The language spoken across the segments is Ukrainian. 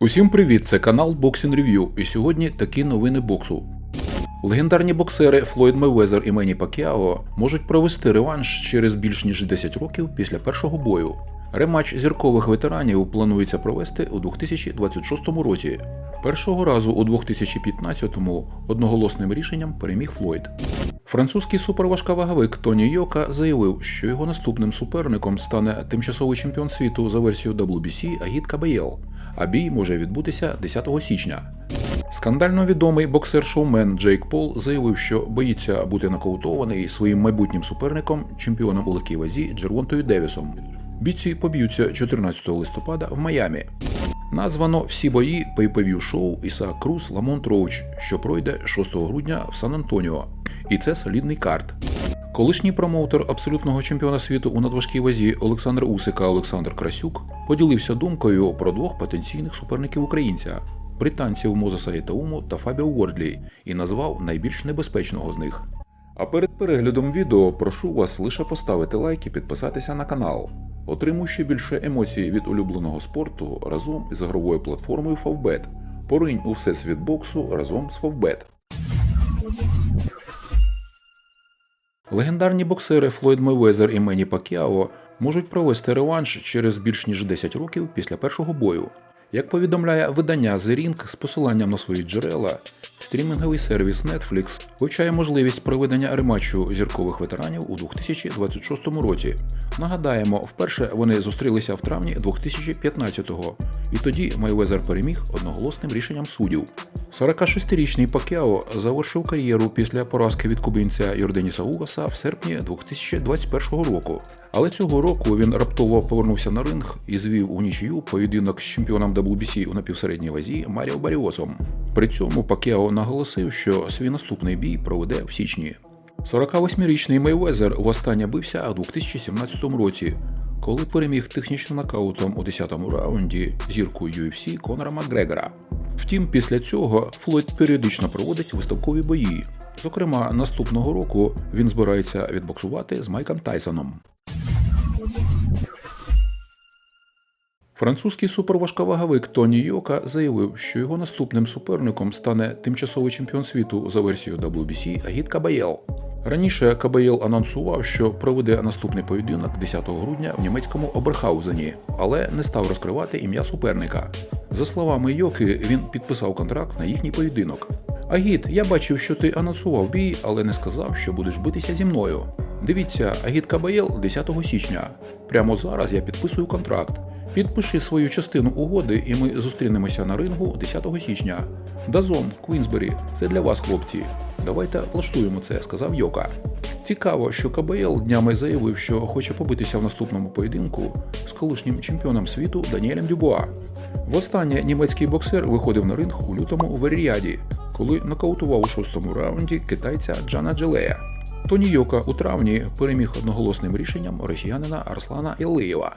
Усім привіт! Це канал Boxing Review, і сьогодні такі новини боксу. Легендарні боксери Флойд Мейвезер і Мені Пакіао можуть провести реванш через більш ніж 10 років після першого бою. Рематч зіркових ветеранів планується провести у 2026 році. Першого разу у 2015-му одноголосним рішенням переміг Флойд. Французький суперважкаваговик Тоні Йока заявив, що його наступним суперником стане тимчасовий чемпіон світу за версією WBC Агіт Кабаєл, а бій може відбутися 10 січня. Скандально відомий боксер-шоумен Джейк Пол заявив, що боїться бути нокаутований своїм майбутнім суперником, чемпіоном у легкій вазі Джервонтою Девісом. Бійці поб'ються 14 листопада в Майамі. Названо всі бої pay-per-view шоу Ісаак Круз Ламонт Роуч, що пройде 6 грудня в Сан-Антоніо. І це солідний карт. Колишній промоутер абсолютного чемпіона світу у надважкій вазі Олександр Усика Олександр Красюк поділився думкою про двох потенційних суперників українця британців Мозеса Ітауму та Фабіо Уордлі і назвав найбільш небезпечного з них. А перед переглядом відео прошу вас лише поставити лайк і підписатися на канал. Отримуй ще більше емоцій від улюбленого спорту разом із ігровою платформою Favbet. Поринь у всесвіт боксу разом з Favbet. Легендарні боксери Флойд Мейвезер і Мені Пакіао можуть провести реванш через більш ніж 10 років після першого бою. Як повідомляє видання The Ring з посиланням на свої джерела, стрімінговий сервіс Netflix вивчає можливість проведення рематчу зіркових ветеранів у 2026 році. Нагадаємо, вперше вони зустрілися в травні 2015-го, і тоді Майвезер переміг одноголосним рішенням суддів. 46-річний Пакео завершив кар'єру після поразки від кубинця Йорденіса Угаса в серпні 2021 року. Але цього року він раптово повернувся на ринг і звів у нічию поєдинок з чемпіоном WBC у напівсередній вазі Маріо Баріосом. При цьому Пакео наголосив, що свій наступний бій проведе в січні. 48-річний Мейвезер востаннє бився у 2017 році, коли переміг технічним нокаутом у 10-му раунді зірку UFC Конора Макгрегора. Втім, після цього Флойд періодично проводить виставкові бої. Зокрема, наступного року він збирається відбоксувати з Майком Тайсоном. Французький суперважковаговик Тоні Йока заявив, що його наступним суперником стане тимчасовий чемпіон світу за версією WBC Агіт Кабаєл. Раніше Кабаєл анонсував, що проведе наступний поєдинок 10 грудня в німецькому Оберхаузені, але не став розкривати ім'я суперника. За словами Йоки, він підписав контракт на їхній поєдинок. Агіт, я бачив, що ти анонсував бій, але не сказав, що будеш битися зі мною. Дивіться, Агіт Кабаєл 10 січня. Прямо зараз я підписую контракт. Підпиши свою частину угоди, і ми зустрінемося на рингу 10 січня. Дазон, Квінсбері, це для вас, хлопці. Давайте влаштуємо це, сказав Йока. Цікаво, що КБЛ днями заявив, що хоче побитися в наступному поєдинку з колишнім чемпіоном світу Даніелем Дюбуа. Востаннє німецький боксер виходив на ринг у лютому у Веріаді, коли нокаутував у шостому раунді китайця Джана Джелея. Тоні Йока у травні переміг одноголосним рішенням росіянина Арслана Ілиєва.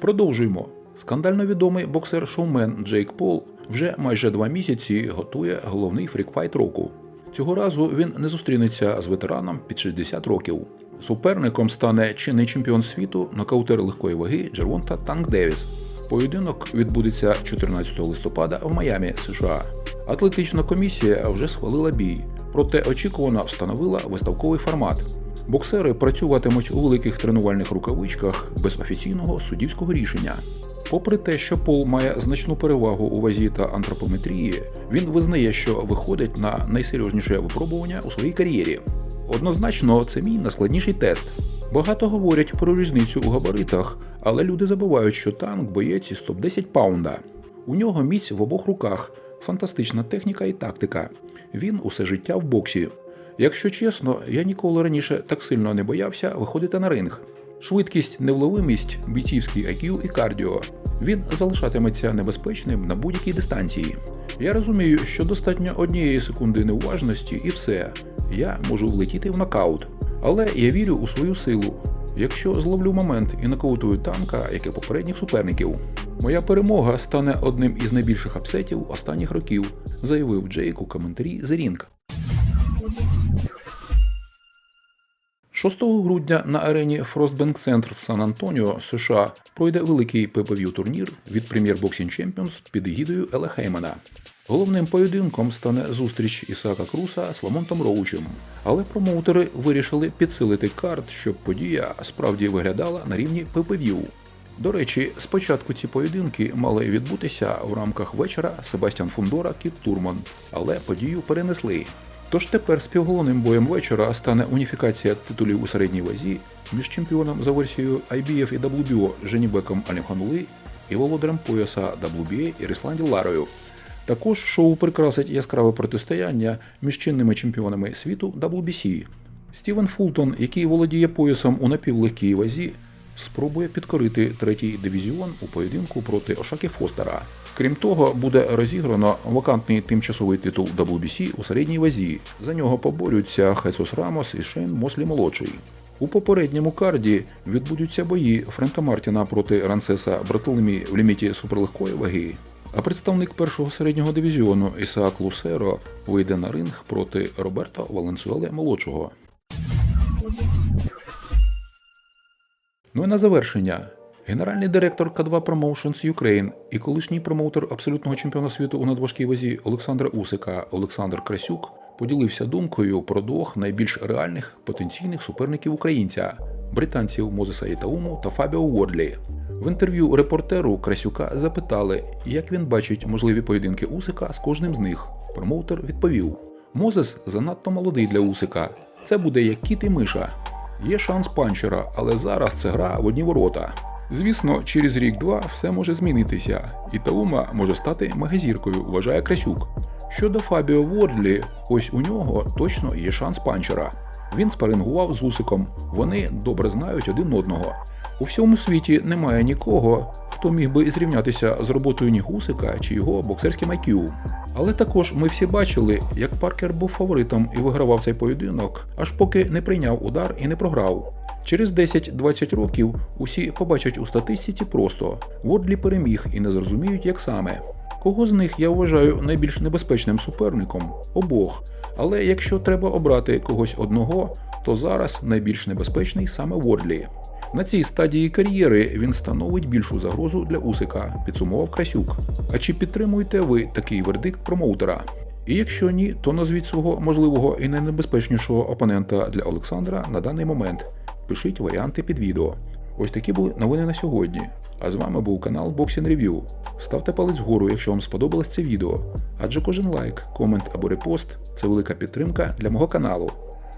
Продовжуємо. Скандально відомий боксер-шоумен Джейк Пол вже майже два місяці готує головний фрікфайт року. Цього разу він не зустрінеться з ветераном під 60 років. Суперником стане чинний чемпіон світу нокаутер легкої ваги Джервонта Танк Девіс. Поєдинок відбудеться 14 листопада в Майамі, США. Атлетична комісія вже схвалила бій, проте очікувано встановила виставковий формат. Боксери працюватимуть у великих тренувальних рукавичках без офіційного суддівського рішення. Попри те, що Пол має значну перевагу у вазі та антропометрії, він визнає, що виходить на найсерйозніше випробування у своїй кар'єрі. Однозначно, це мій найскладніший тест. Багато говорять про різницю у габаритах, але люди забувають, що танк боєць із топ-10 паунда. У нього міць в обох руках, фантастична техніка і тактика. Він усе життя в боксі. Якщо чесно, я ніколи раніше так сильно не боявся виходити на ринг. Швидкість, невловимість, бійцівський IQ і кардіо. Він залишатиметься небезпечним на будь-якій дистанції. Я розумію, що достатньо однієї секунди неуважності і все. Я можу влетіти в нокаут. Але я вірю у свою силу. Якщо зловлю момент і нокаутую танка, як і попередніх суперників. Моя перемога стане одним із найбільших апсетів останніх років, заявив Джейк у коментарі The Ring. 6 грудня на арені Frostbank Center в Сан-Антоніо, США, пройде великий pay турнір від Premier Boxing Champions під егідою Ела Хеймана. Головним поєдинком стане зустріч Ісака Круса з Ламонтом Роучем, але промоутери вирішили підсилити карт, щоб подія справді виглядала на рівні pay До речі, спочатку ці поєдинки мали відбутися в рамках вечора Себастьян Фундора Кіт Турман, але подію перенесли. Тож тепер співголовним боєм вечора стане уніфікація титулів у середній вазі між чемпіоном за версією IBF і WBO Женібеком Алімханули і володарем пояса WBA Ірисланді Ларою. Також шоу прикрасить яскраве протистояння між чинними чемпіонами світу WBC. Стівен Фултон, який володіє поясом у напівлегкій вазі, спробує підкорити третій дивізіон у поєдинку проти Ошаки Фостера. Крім того, буде розіграно вакантний тимчасовий титул WBC у середній вазі. За нього поборються Хесус Рамос і Шейн Мослі молодший. У попередньому карді відбудуться бої Френка Мартіна проти Рансеса Братулемі в ліміті суперлегкої ваги. А представник першого середнього дивізіону Ісаак Лусеро вийде на ринг проти Роберто Валенсуеле молодшого. Ну і на завершення. Генеральний директор К2 Promotions Ukraine і колишній промоутер абсолютного чемпіона світу у надважкій вазі Олександра Усика Олександр Красюк поділився думкою про двох найбільш реальних потенційних суперників українця британців Мозеса Ітауму та Фабіо Уордлі. В інтерв'ю репортеру Красюка запитали, як він бачить можливі поєдинки Усика з кожним з них. Промоутер відповів: Мозес занадто молодий для Усика. Це буде як кіт і миша. Є шанс панчера, але зараз це гра в одні ворота. Звісно, через рік-два все може змінитися, і Таума може стати магазіркою, вважає Красюк. Щодо Фабіо Вордлі, ось у нього точно є шанс панчера. Він спарингував з Усиком, вони добре знають один одного. У всьому світі немає нікого, хто міг би зрівнятися з роботою ні Гусика чи його боксерським IQ. Але також ми всі бачили, як Паркер був фаворитом і вигравав цей поєдинок, аж поки не прийняв удар і не програв. Через 10-20 років усі побачать у статистиці просто Вордлі переміг і не зрозуміють, як саме. Кого з них я вважаю найбільш небезпечним суперником? Обох. Але якщо треба обрати когось одного, то зараз найбільш небезпечний саме Вордлі. На цій стадії кар'єри він становить більшу загрозу для Усика, підсумував Красюк. А чи підтримуєте ви такий вердикт промоутера? І якщо ні, то назвіть свого можливого і найнебезпечнішого опонента для Олександра на даний момент. Пишіть варіанти під відео. Ось такі були новини на сьогодні. А з вами був канал Boxing Review. Ставте палець вгору, якщо вам сподобалось це відео, адже кожен лайк, комент або репост це велика підтримка для мого каналу.